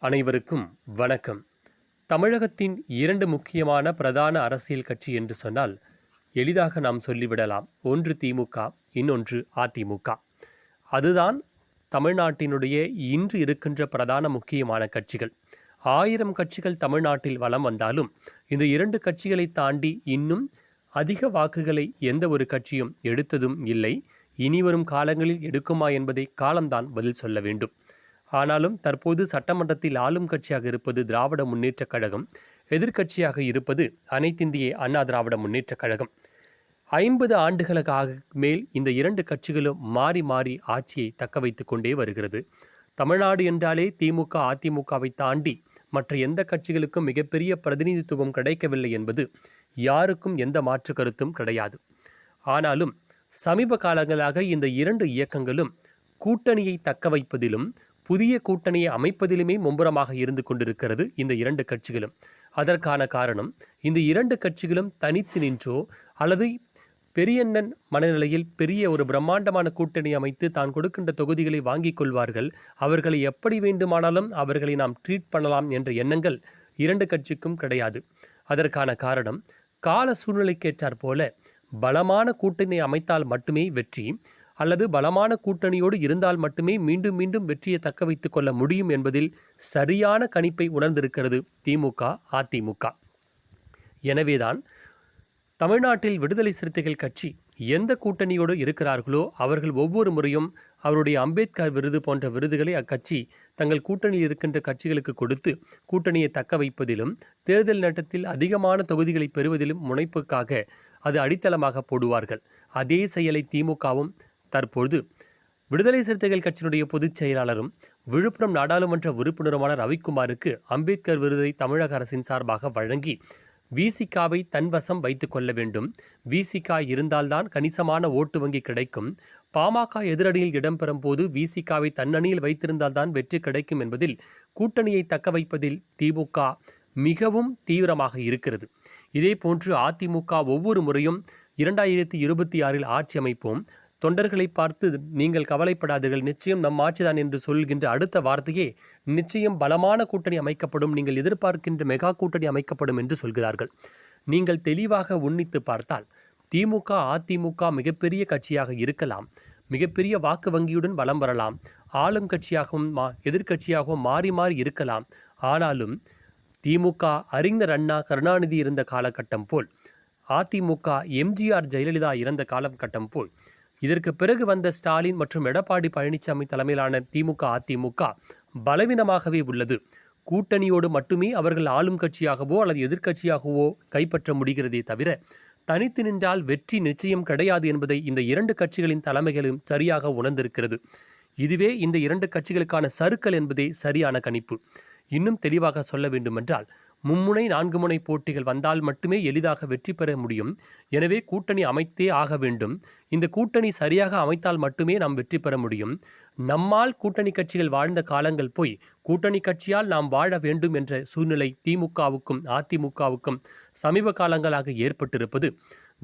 அனைவருக்கும் வணக்கம். தமிழகத்தின் இரண்டு முக்கியமான பிரதான அரசியல் கட்சி என்று சொன்னால் எளிதாக நாம் சொல்லிவிடலாம். ஒன்று திமுக இன்னொன்று அதிமுக. அதுதான் தமிழ்நாட்டினுடைய இன்று இருக்கின்ற பிரதான முக்கியமான கட்சிகள். ஆயிரம் கட்சிகள் தமிழ்நாட்டில் வலம் வந்தாலும் இந்த இரண்டு கட்சிகளை தாண்டி இன்னும் அதிக வாக்குகளை எந்த ஒரு கட்சியும் எடுத்ததும் இல்லை. இனிவரும் காலங்களில் எடுக்குமா என்பதை காலம்தான் பதில் சொல்ல வேண்டும். ஆனாலும் தற்போது சட்டமன்றத்தில் ஆளும் கட்சியாக இருப்பது திராவிட முன்னேற்றக் கழகம் எதிர்க்கட்சியாக இருப்பது அனைத்திந்திய அண்ணா திராவிட முன்னேற்றக் கழகம். ஐம்பது ஆண்டுகளுக்காக மேல் இந்த இரண்டு கட்சிகளும் மாறி மாறி ஆட்சியை தக்க வைத்து கொண்டே வருகிறது. தமிழ்நாடு என்றாலே திமுக அதிமுகவை தாண்டி மற்ற எந்த கட்சிகளுக்கும் மிகப்பெரிய பிரதிநிதித்துவம் கிடைக்கவில்லை என்பது யாருக்கும் எந்த மாற்று கருத்தும் கிடையாது. ஆனாலும் சமீப காலங்களாக இந்த இரண்டு இயக்கங்களும் கூட்டணியை தக்க வைப்பதிலும் புதிய கூட்டணியை அமைப்பதிலுமே மும்முரமாக இருந்து கொண்டிருக்கிறது இந்த இரண்டு கட்சிகளும். அதற்கான காரணம் இந்த இரண்டு கட்சிகளும் தனித்து நின்றோ அல்லது பெரியண்ணன் மனநிலையில் பெரிய ஒரு பிரம்மாண்டமான கூட்டணி அமைத்து தான் கொடுக்கின்ற தொகுதிகளை வாங்கிக் கொள்வார்கள் அவர்களை எப்படி வேண்டுமானாலும் அவர்களை நாம் ட்ரீட் பண்ணலாம் என்ற எண்ணங்கள் இரண்டு கட்சிக்கும் கிடையாது. அதற்கான காரணம் கால சூழ்நிலைக்கேற்றாற் போல பலமான கூட்டணி அமைத்தால் மட்டுமே வெற்றி அல்லது பலமான கூட்டணியோடு இருந்தால் மட்டுமே மீண்டும் மீண்டும் வெற்றியை தக்க வைத்து கொள்ள முடியும் என்பதில் சரியான கணிப்பை உணர்ந்திருக்கிறது திமுக அதிமுக. எனவேதான் தமிழ்நாட்டில் விடுதலை சிறுத்தைகள் கட்சி எந்த கூட்டணியோடு இருக்கிறார்களோ அவர்கள் ஒவ்வொரு முறையும் அவருடைய அம்பேத்கர் விருது போன்ற விருதுகளை அக்கட்சி தங்கள் கூட்டணியில் இருக்கின்ற கட்சிகளுக்கு கொடுத்து கூட்டணியை தக்க வைப்பதிலும் தேர்தல் நட்டத்தில் அதிகமான தொகுதிகளை பெறுவதிலும் முனைப்புக்காக அது அடித்தளமாக போடுவார்கள். அதே செயலை திமுகவும் தற்பொழுது விடுதலை சிறுத்தைகள் கட்சியினுடைய பொதுச் செயலாளரும் விழுப்புரம் நாடாளுமன்ற உறுப்பினருமான ரவிக்குமாருக்கு அம்பேத்கர் விருதை தமிழக அரசின் சார்பாக வழங்கி விசிகாவை தன்வசம் வைத்துக் கொள்ள வேண்டும். விசிகா இருந்தால்தான் கணிசமான ஓட்டு வங்கி கிடைக்கும். பாமக எதிரணியில் இடம்பெறும் போது விசிகாவை தன்னணியில் வைத்திருந்தால்தான் வெற்றி கிடைக்கும் என்பதில் கூட்டணியை தக்க வைப்பதில் திமுக மிகவும் தீவிரமாக இருக்கிறது. இதே போன்று அதிமுக ஒவ்வொரு முறையும் இரண்டாயிரத்தி இருபத்தி ஆறில் ஆட்சி அமைப்போம். தொண்டர்களை பார்த்து நீங்கள் கவலைப்படாதீர்கள். நிச்சயம் நம் ஆட்சிதான் என்று சொல்கின்ற அடுத்த வார்த்தையே நிச்சயம் பலமான கூட்டணி அமைக்கப்படும். நீங்கள் எதிர்பார்க்கின்ற மெகா கூட்டணி அமைக்கப்படும் என்று சொல்கிறார்கள். நீங்கள் தெளிவாக உன்னித்து பார்த்தால் திமுக அதிமுக மிகப்பெரிய கட்சியாக இருக்கலாம். மிகப்பெரிய வாக்கு வங்கியுடன் வலம் வரலாம். ஆளும் கட்சியாகவும் மா எதிர்க்கட்சியாகவும் மாறி மாறி இருக்கலாம். ஆனாலும் திமுக அறிஞர் அண்ணா கருணாநிதி இருந்த காலகட்டம் போல் அதிமுக எம்ஜிஆர் ஜெயலலிதா இறந்த காலகட்டம் போல் இதற்கு பிறகு வந்த ஸ்டாலின் மற்றும் எடப்பாடி பழனிசாமி தலைமையிலான திமுக அதிமுக பலவீனமாகவே உள்ளது. கூட்டணியோடு மட்டுமே அவர்கள் ஆளும் கட்சியாகவோ அல்லது எதிர்க்கட்சியாகவோ கைப்பற்ற முடிகிறதே தவிர தனித்து நின்றால் வெற்றி நிச்சயம் கிடையாது என்பதை இந்த இரண்டு கட்சிகளின் தலைமைகளும் சரியாக உணர்ந்திருக்கிறது. இதுவே இந்த இரண்டு கட்சிகளுக்கான சறுக்கல் என்பதே சரியான கணிப்பு. இன்னும் தெளிவாக சொல்ல வேண்டுமென்றால் மும்முனை நான்கு முனை போட்டிகள் வந்தால் மட்டுமே எளிதாக வெற்றி பெற முடியும். எனவே கூட்டணி அமைத்தே ஆக வேண்டும். இந்த கூட்டணி சரியாக அமைத்தால் மட்டுமே நாம் வெற்றி பெற முடியும். நம்மால் கூட்டணி கட்சிகள் வாழ்ந்த காலங்கள் போய் கூட்டணி கட்சியால் நாம் வாழ வேண்டும் என்ற சூழ்நிலை திமுகவுக்கும் அதிமுகவுக்கும் சமீப காலங்களாக ஏற்பட்டிருப்பது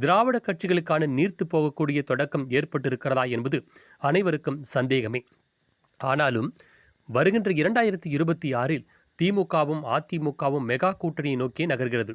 திராவிட கட்சிகளுக்கான நீர்த்து போகக்கூடிய தொடக்கம் ஏற்பட்டிருக்கிறதா என்பது அனைவருக்கும் சந்தேகமே. ஆனாலும் வருகின்ற இரண்டாயிரத்தி இருபத்தி ஆறில் திமுகவும் அதிமுகவும் மெகா கூட்டணியை நோக்கி நகர்கிறது.